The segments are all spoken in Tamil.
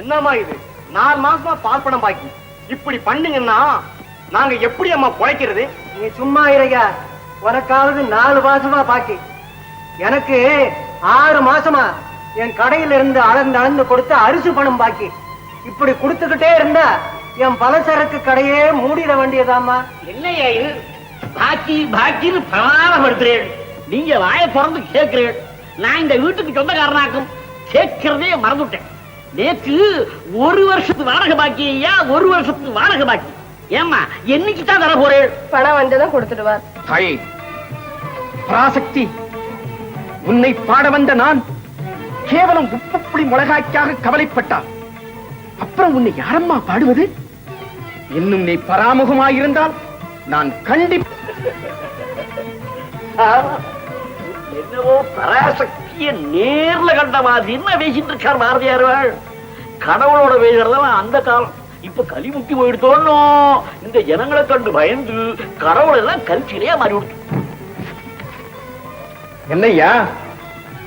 என்னம்மா இது? நாலு மாசமா பால் பணம் பாக்கி. இப்படி பண்ணீங்கன்னா நாங்க எப்படி அம்மா குழைக்கிறது நீ சும்மா இருங்க. உனக்காவது நாலு மாசமா பாக்கி. எனக்கு ஆறு மாசமா என் கடையில இருந்து அளந்து அளந்து கொடுத்த அரிசி பணம் பாக்கி. இப்படி கொடுத்துக்கிட்டே இருந்தா என் பலசரக்கு கடையே மூடிட வேண்டியதாம்மா. என்னையா இது? பாக்கி பாக்கின்னு பிரமாணப்படுத்துறேன் நீங்க வாய திறந்து கேட்கிறேன் நான் இந்த வீட்டுக்கு சொந்தக்காரனாக்கும் கேட்கிறதே மறந்துட்டேன். நேற்று ஒரு வருஷத்து வாடகை பாக்கி ஐயா ஒரு வருஷத்து வாடகை பாக்கி. ஏம்மா என்னைக்கு தான் தர போறேன் பணம் வந்ததும் கொடுத்துடுவார். தாயே பராசக்தி. உன்னை பாட வந்த நான் கேவலம் உப்பு புளி மிளகாய்க்காக கவலைப்பட்டான் அப்புறம் உன்னை யாரம்மா பாடுவது? இன்னும் நீ பராமுகமாயிருந்தால் நான் கண்டி என்னவோ பராசக்திய நேர்ல கண்ட மாதிரி என்ன பேசிட்டு இருக்கார் பாரதியார் கடவுளோட பேசுறதெல்லாம் அந்த காலம். இப்ப களி முக்கி போயிடுத்தோன்னோ இந்த ஜனங்களை கண்டு பயந்து கடவுள் எல்லாம் கல்ச்சிலேயே மாறி விடுத்து என்னையா?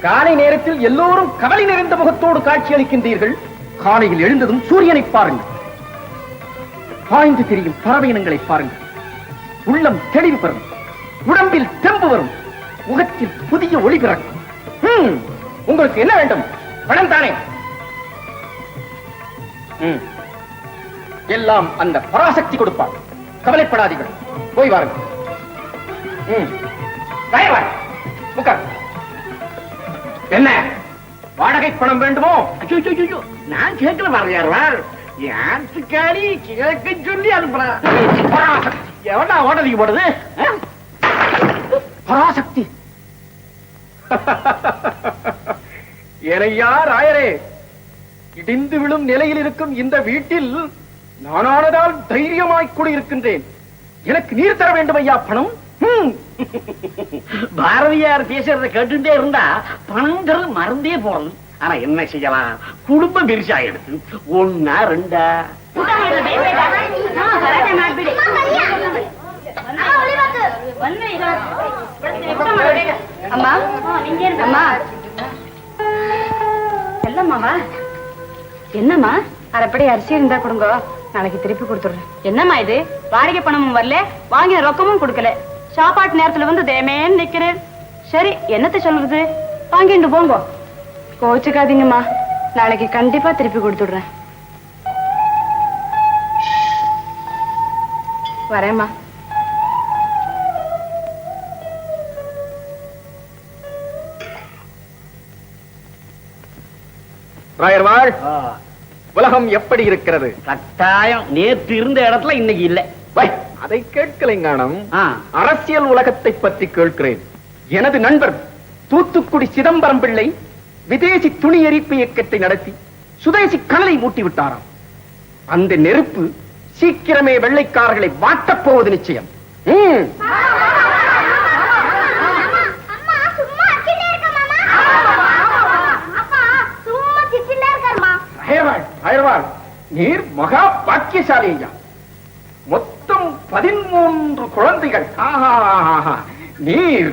காலை நேரத்தில் எல்லோரும் கவலை நிறைந்த முகத்தோடு காட்சி அளிக்கின்றீர்கள். காலையில் எழுந்ததும் சூரியனை பாருங்கள். பாய்ந்து தெரியும் பறவை இனங்களை பாருங்கள். உள்ளம் தெளிவு பெறும். உடம்பில் தெம்பு வரும். முகத்தில் புதிய ஒளி பிறக்கும். உங்களுக்கு என்ன வேண்டும்? பணம் தானே. எல்லாம் அந்த பராசக்தி கொடுப்பாள். கவலைப்படாதீர்கள். போய் வாருங்கள். என்ன? வாடகை பணம் வேண்டுமோ? நான் கேட்கல பாரதியார் யாருக்காரி கேட்க சொல்லி அனுப்புறேன் எவனா ஓட்டதுக்கு போடுது? பராசக்தி. ஏனையா ராயரே இடிந்து விழும் நிலையில் இருக்கும் இந்த வீட்டில் நானானதால் தைரியமாய் கூடியிருக்கின்றேன். எனக்கு நீர் தர வேண்டும் ஐயா பணம்? ஹம். பாரதியார் பேசுறத கேட்டுட்டே இருந்தா பணங்கிறது மறந்தே போறது ஆனா என்ன செய்யலாம்? குடும்பம் பெருசாயிடுது. ஒன்னா ரெண்டா? அம்மா. அம்மா செல்லம்மாவா? என்னம்மா? அரைப்படி அரிசி இருந்தா கொடுங்க. நாளைக்கு திருப்பி கொடுத்துடுறேன். என்னம்மா இது? வாடகை பணமும் வரல வாங்கின ரொக்கமும் கொடுக்கல. சாப்பாட்டு நேரத்துல வந்து தேமேன்னு நிக்கிறேன். சரி என்னத்த சொல்றது? வாங்கிட்டு போங்க. கோச்சுக்காதீங்கம்மா. நாளைக்கு கண்டிப்பா திருப்பி கொடுத்துடுறேன். வரேம்மா. ராயர்வாள் உலகம் எப்படி இருக்கிறது? கட்டாயம். நேத்து இருந்த இடத்துல இன்னைக்கு இல்ல. அதை கேட்கலைங்கானம். அரசியல் உலகத்தை பற்றி கேட்கிறேன். எனது நண்பர் தூத்துக்குடி சிதம்பரம் பிள்ளை விதேசி துணி எரிப்பு இயக்கத்தை நடத்தி சுதேசி கனலை மூட்டி விட்டாராம் அந்த நெருப்பு சீக்கிரமே வெள்ளைக்காரர்களை வாட்டப் போவது நிச்சயம். அயர்வாள் நீர் மகா பாக்கியசாலி ஐயா மொத்தம் பதிமூன்று குழந்தைகள். நீர்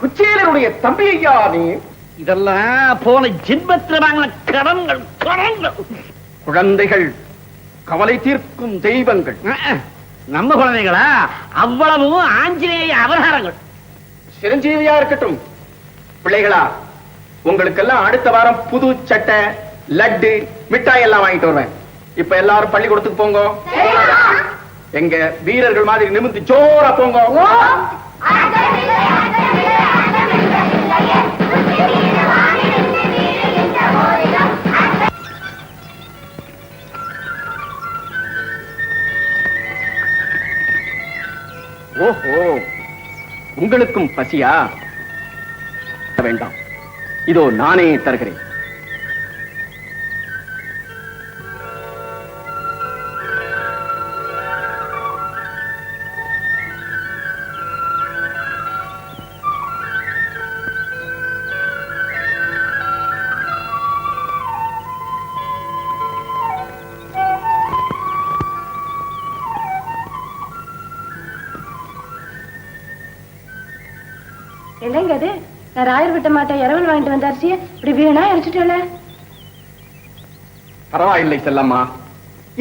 குச்சேலருடைய தம்பி ஐயா நீர்? இதெல்லாம் போன ஜென்மத்துல வாங்கின கடன்கள் கடன்கள். குழந்தைகள் கவலை தீர்க்கும் தெய்வங்கள். நம்ம குழந்தைகளா அவ்வளவும் ஆஞ்சநேய அவதாரங்கள் சிரஞ்சீவியா இருக்கட்டும். பிள்ளைகளா உங்களுக்கெல்லாம் அடுத்த வாரம் புது சட்டை லட்டு மிட்டாய் எல்லாம் வாங்கிட்டு வருவேன். இப்ப எல்லாரும் பள்ளிக்கூடத்துக்கு போங்க. எங்க வீரர்கள் மாதிரி நிமிர்ந்து ஜோரா போங்க. ஓஹோ உங்களுக்கும் பசியா? வேண்டாம். இதோ நானே தருகிறேன். என்னங்க அது நான் ராயர் விட்ட மாட்டேன் இரவல் வாங்கிட்டு வந்த அரிசியை இப்படி வீணா அரைச்சிட்டேல பரவாயில்லை செல்லம்மா.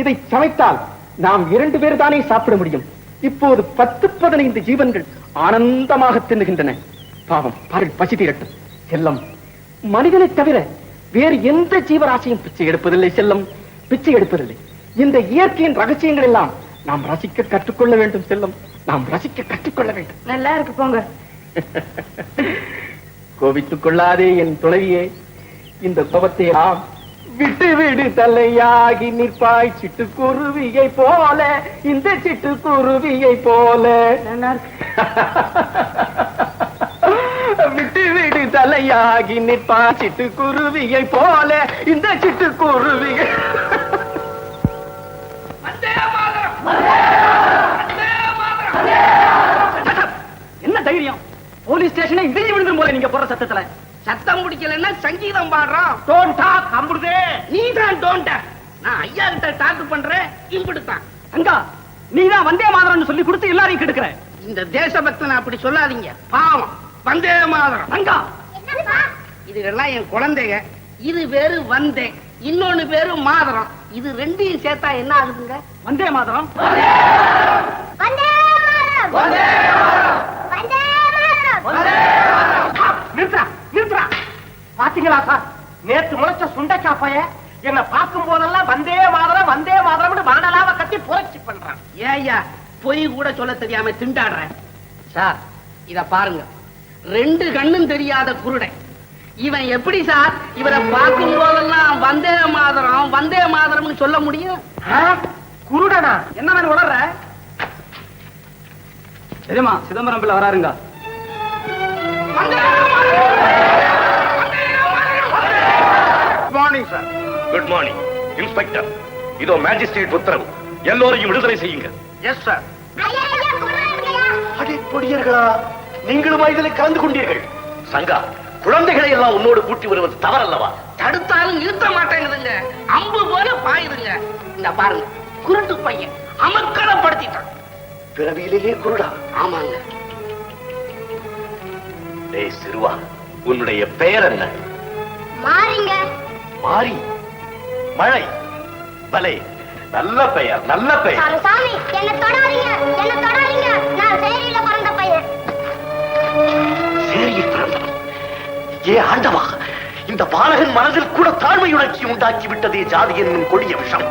இதை சமைத்தால் நாம் இரண்டு பேர் தானே சாப்பிட முடியும். இப்போது பத்து பதினைந்து ஜீவன்கள் ஆனந்தமாக தின்னுகின்றன. பாவம் பாரு பசி தீரட்டும். செல்லம் மனிதனை தவிர வேறு எந்த ஜீவராசியும் பிச்சை எடுப்பதில்லை செல்லம். பிச்சை எடுப்பதில்லை. இந்த இயற்கையின் ரகசியங்கள் எல்லாம் நாம் ரசிக்க கற்றுக்கொள்ள வேண்டும் செல்லம். நாம் ரசிக்க கற்றுக்கொள்ள வேண்டும். நல்லா இருக்கு போங்க. கோபித்துக் கொள்ளாதே என் துணைவியே. இந்த கோபத்தை நாம் விட்டு விடு தலையாகி நிற்பாய் சிட்டுக்குருவியை போல. இந்த சிட்டுக்குருவியை போல. விட்டு விடு தலையாகி நிற்பாய் சிட்டுக்குருவியை போல. இந்த சிட்டுக்குருவியை போலீஸ் ஸ்டேஷனை இடிஞ்சு விழுந்துரும் போல நீங்க போற சத்தத்துல. சத்தம் பிடிக்கலன்னா சங்கீதம் பாடுறோம் டோன் டாக் அம்புடுதே. நீ தான் டோன்ட நான் ஐயா கிட்ட டாக்கு பண்றேன் இப்படித்தான் அங்கா நீதான் வந்தே மாதரம்னு சொல்லி கொடுத்து எல்லாரையும் கெடுக்கிற. இந்த தேசபக்தனை அப்படி சொல்லாதீங்க. பாவம். வந்தே மாதிரம். அங்கா. இதுகெல்லாம் என் குழந்தைங்க. இது பேரு வந்தே. இன்னொன்னு பேரு மாதரம். இது ரெண்டையும் சேர்த்தா என்ன ஆகுதுங்க? வந்தே மாதரம். பாத்தீங்களா சார்? நேத்து முளைச்ச சுண்டைக்கா பைய என்ன பார்க்கும் போதெல்லாம் வந்தே மாதரம் வந்தே மாதரம்னு கட்டி புரட்சி பண்றான். ஏய்யா பொய் கூட சொல்ல தெரியாம திண்டாடுற. சார் இத பாருங்க. ரெண்டு கண்ணும் தெரியாத குருடை. இவன் எப்படி சார்? இவரை பார்க்கும் போதெல்லாம் வந்தே மாதரம் வந்தே மாதரம்னு சொல்ல முடியும்? குருடனா? என்ன வேணும் உளர்ற? சரிம்மா Chidambaram Pillai வராருங்க. Morning sir good morning inspector இதோ மேஜிஸ்ட்ரேட் உத்தரவு. எல்லோரையும் விடுதலை செய்யுங்க. எஸ் சார் அடே பொடியர்களா நீங்களும் இதில் கலந்து கொண்டீர்கள். சங்கா குழந்தைகளை எல்லாம் உன்னோடு கூட்டி வருவது தவறல்லவா? தடுத்தாலும் நிறுத்த மாட்டேங்குதுங்க. அம்பு போல பாயுதுங்க. இந்த பாருங்க குருட்டு பையன் அமக்கலப்படுத்திட்டான். பிறவியிலேயே குருடா. ஆமாங்க. டேய் சிறுவா உன்னுடைய பெயர் என்ன? மாறிங்க மாரி மழை பலே நல்ல பெயர் நல்ல பெயர். சாமி என்ன தொடாதீங்க என்ன தொடாதீங்க. நான் சேரியில பிறந்த பையன். சேரியில் பிறந்தவன். ஏ ஆண்டவா இந்த பாலகன் மனதில் கூட தாழ்மை உணர்ச்சி உண்டாக்கி விட்டதே ஜாதி என்னும் கொடிய விஷம்.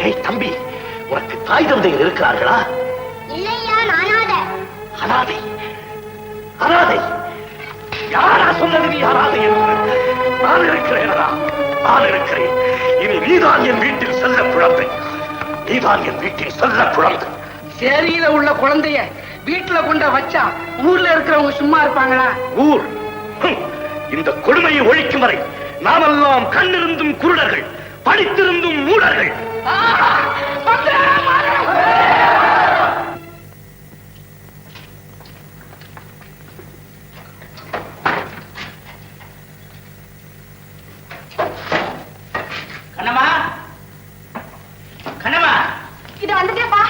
டேய் தம்பி உனக்கு தாய் தந்தையர் இருக்கிறார்களா? இல்லையா நானாத அனாதை. அனாதை. யாரா சொன்னது நீ அனாதை என்று நான் இருக்கிறேனடா நான் இருக்கிறேன். இனி நீதான் என் வீட்டில் செல்ல குழந்தை நீதான் என் வீட்டில் செல்ல குழந்தை சேரியில உள்ள குழந்தைய வீட்டுல கொண்ட வச்சா ஊர்ல இருக்கிறவங்க சும்மா இருப்பாங்களா? ஊர். இந்த கொடுமையை ஒழிக்கும் வரை நாமெல்லாம் கண்ணிருந்தும் குருடர்கள் படித்திருந்தும் மூடர்கள் கண்ணம்மா கண்ணம்மா இது வந்துட்டேப்பா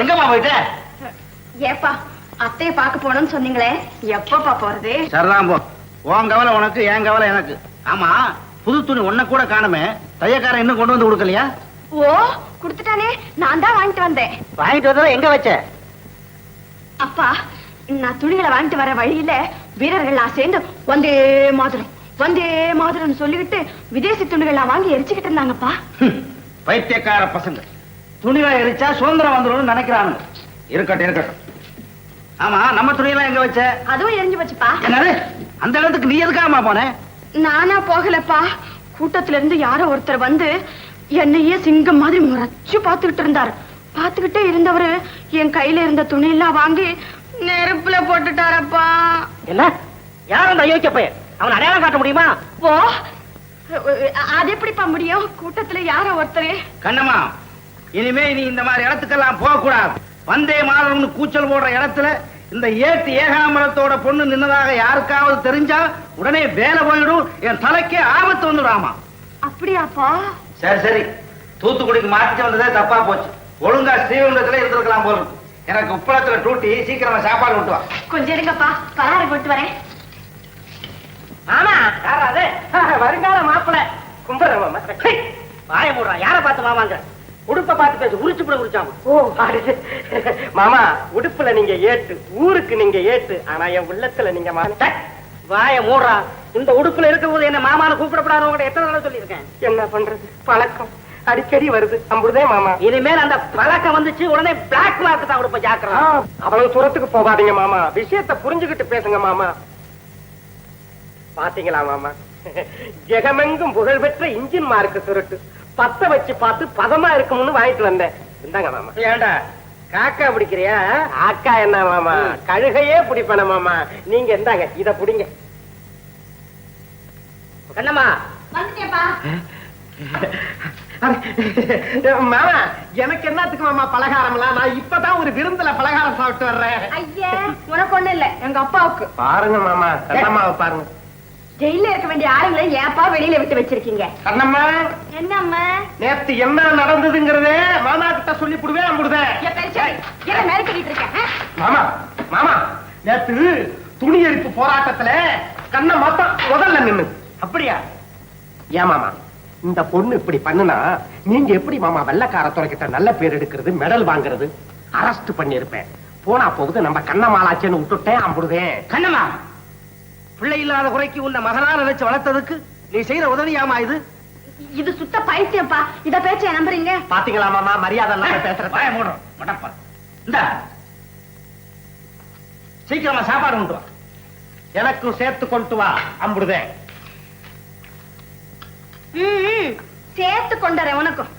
எங்கம்மா போயிட்ட? ஏப்பா அத்தைய பார்க்க போனோம்னு சொன்னீங்களே. எப்பப்பா போறது? சரிதான் போ. உன் கவலை உனக்கு என் கவலை எனக்கு. ஆமா புது துணி ஒன்ன கூட காணுமே. தையக்காரன் இன்னும் கொண்டு வந்து கொடுக்கலையா? ஓ குடுத்துட்டானே. நான் தான் வாங்கிட்டு வந்தேன். வாங்கிட்டு வந்தா எங்க வச்ச? அப்பா நான் துணிகளை வாங்கிட்டு வர வழியில வீரர்கள் நான் சேர்ந்து வந்தே மாதிரம் வந்தே மாதிரம் சொல்லிக்கிட்டு விதேசி துணிகள் வாங்கி எரிச்சுக்கிட்டு இருந்தாங்கப்பா. பைத்தியக்கார பசங்க. துணிகளை எரிச்சா சுதந்திரம் வந்துடும் நினைக்கிறானுங்க. இருக்கட்டும் இருக்கட்டும். ஆமா நம்ம துணியெல்லாம் எங்க வச்ச? அதுவும் எரிஞ்சு வச்சுப்பா என்னது? அந்த இடத்துக்கு நீ எதுக்காகமா போன? நானா போகலப்பா. கூட்டத்துல இருந்து யாரோ ஒருத்தர் வந்து என்னையே சிங்கம் மாதிரி முறைச்சு பார்த்துக்கிட்டு இருந்தாரு. பார்த்துக்கிட்டே இருந்தவரு என் கையில இருந்த துணி எல்லாம் வாங்கி நெருப்புல போட்டுட்டாரப்பா. என்ன? யார் அந்த அயோக்கிய பையன்? அவன் அடையாளம் காட்ட முடியுமா? ஓ அது எப்படிப்பா முடியும்? கூட்டத்துல யாரோ ஒருத்தர். கண்ணம்மா இனிமே நீ இந்த மாதிரி இடத்துக்கெல்லாம் போக கூடாது வந்தே மாதம்னு கூச்சல் போடுற இடத்துல இந்த ஏட்டு ஏகாமரத்தோட பொண்ணு நின்னதாக யாருக்காவது தெரிஞ்சா உடனே வேலை போயிடும். என் தலைக்கே ஆபத்து வந்துடாமா அப்படியாப்பா? சரி சரி. தூத்துக்குடிக்கு மாற்றி வந்ததே தப்பா போச்சு. ஒழுங்கா ஸ்ரீவைகுண்டத்துல இருந்திருக்கலாம் போல. எனக்கு உப்பளத்துல டூட்டி சீக்கிரமா சாப்பாடு விட்டு வா. கொஞ்சம் இருங்கப்பா. பலகாரம் போட்டு வரேன். ஆமா. யாராது வருங்கால மாப்பிள. கும்பிடுறேன் வாய மூடுறா. யார பார்த்து மாமாங்க உடுப்ப பார்த்து பேசு. உரிச்சு கூட உரிச்சாம ஓ. மாமா உடுப்புல நீங்க ஏட்டு ஊருக்கு நீங்க ஏட்டு ஆனா என் உள்ளத்துல நீங்க வாய மூடுறா. இந்த உடுப்புல இருக்கும் போது என்ன மாமான்னு கூப்பிடப்படாத உங்கள்ட்ட எத்தனை தடவை சொல்லியிருக்கேன்? என்ன பண்றது? பழக்கம். அடிக்கடி வருது. அம்புடுதே மாமா. இனிமேல் அந்த பழக்கம் வந்துச்சு உடனே பிளாக் மார்க் தான் உடுப்ப ஆ, ஜாக்கிரதா அவ்வளவு தூரத்துக்கு போகாதீங்க மாமா. விஷயத்தை புரிஞ்சுகிட்டு பேசுங்க மாமா. பாத்தீங்களா மாமா? ஜெகமெங்கும் புகழ்பெற்ற இன்ஜின் மார்க்கு சுருட்டு. பத்த வச்சு பார்த்து பதமா இருக்கும்னு வாங்கிட்டு வந்தேன். இந்தாங்க மாமா. ஏண்டா காக்கா பிடிக்கிறியா? ஆக்கா என்ன மாமா? கழுகையே பிடிப்பன மாமா. நீங்க இந்தாங்க இத புடிங்க. கண்ணம்மா. மாமா எனக்கு என்னத்துக்கு மாமா பலகாரம்லாம்? நான் இப்பதான் ஒரு விருந்துல பலகாரம் சாப்பிட்டு வர்றேன். ஐயா உனக்கு ஒண்ணு இல்ல. எங்க அப்பாவுக்கு. பாருங்க மாமா கண்ணம்மாவை பாருங்க. ஜெயில இருக்க வேண்டிய ஆளுங்களை ஏப்பா வெளியில விட்டு வச்சிருக்கீங்க. கண்ணம்மா! என்னம்மா? நேத்து என்ன நடந்ததுங்கிறதே மாமா கிட்ட சொல்லி புடுவேன் மேல சொல்லிட்டு இருக்கேன் ஆ? மாமா மாமா நேத்து துணி எரிப்பு போராட்டத்துல கண்ண மாத்தம் முதல்ல நின்னு. அப்படியா? ஏன் மாமா இந்த பொண்ணு இப்படி பண்ணுனா நீங்க எப்படி மாமா வெள்ளக்கார துறைக்கிட்ட நல்ல பேர் எடுக்கிறது மெடல் வாங்குறது? அரெஸ்ட் பண்ணிருப்பேன் போனா போகுது நம்ம கண்ணமாலாச்சேன்னு விட்டுட்டேன் அம்புடுதேன் கண்ணம்மா பிள்ளை இல்லாத குறைக்கு உன்னை மகனா நினைச்சு வளர்த்ததுக்கு நீ செய்யற உதவியாமா இது? இது சுத்த பைத்தியம்ப்பா. இத பேச்ச நம்புறீங்க பாத்தீங்களா மாமா? மரியாதை இல்லாம பேசுறேன் வாய மூடுறோம் மடப்பா. இந்த. சீக்கிரமா சாப்பாடு கொண்டு வா. எனக்கும் சேர்த்து கொண்டு வா ம். சேர்த்து கொண்டறேன் உனக்கும்.